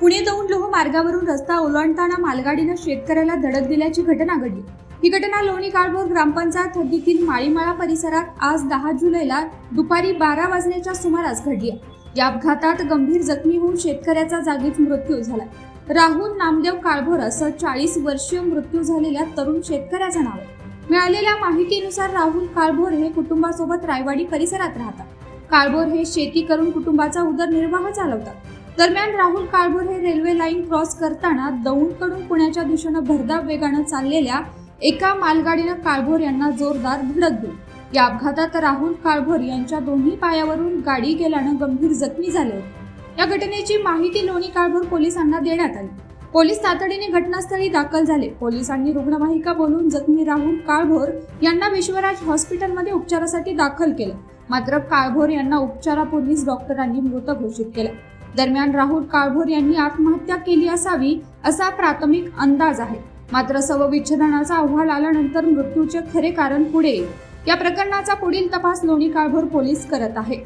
पुणे दौंड लोह मार्गावरून रस्ता ओलांडताना मालगाडीनं शेतकऱ्याला धडक दिल्याची घटना घडली. ही घटना लोणी काळभोर ग्रामपंचायत हद्दीतील माळीमाळा परिसरात आज दहा जुलैला दुपारी बारा वाजण्याच्या सुमारास घडली. आहे. या अपघातात गंभीर जखमी होऊन शेतकऱ्याचा जागीच मृत्यू झाला. राहुल नामदेव काळभोर असं चाळीस वर्षीय मृत्यू झालेल्या तरुण शेतकऱ्याचं नाव आहे. मिळालेल्या माहितीनुसार राहुल काळभोर हे कुटुंबासोबत रायवाडी परिसरात राहतात. काळभोर हे शेती करून कुटुंबाचा उदरनिर्वाह चालवतात. दरम्यान राहुल काळभोर हे रेल्वे लाईन क्रॉस करताना दौंडकडून पुण्याच्या दिशेनं भरधाव वेगानं चाललेल्या एका मालगाडीनं काळभोर यांना जोरदार धडक दिली. या अपघातात राहुल काळभोर यांच्या दोन्ही पायावरून गाडी गेल्यानं गंभीर जखमी झाले होते. या घटनेची माहिती लोणी काळभोर पोलिसांना देण्यात आली. पोलीस तातडीने घटनास्थळी दाखल झाले. पोलिसांनी रुग्णवाहिका बोलून जखमी राहुल काळभोर यांना विश्वराज हॉस्पिटलमध्ये उपचारासाठी दाखल केलं. मात्र काळभोर यांना उपचारापूर्वीच डॉक्टरांनी मृत घोषित केलं. दरम्यान राहुल काळभोर यांनी आत्महत्या केली असावी असा प्राथमिक अंदाज आहे. मात्र शवविच्छेदनाचा अहवाल आल्यानंतर मृत्यूचे खरे कारण पुढे येईल. या प्रकरणाचा पुढील तपास लोणी काळभोर पोलीस करत आहे.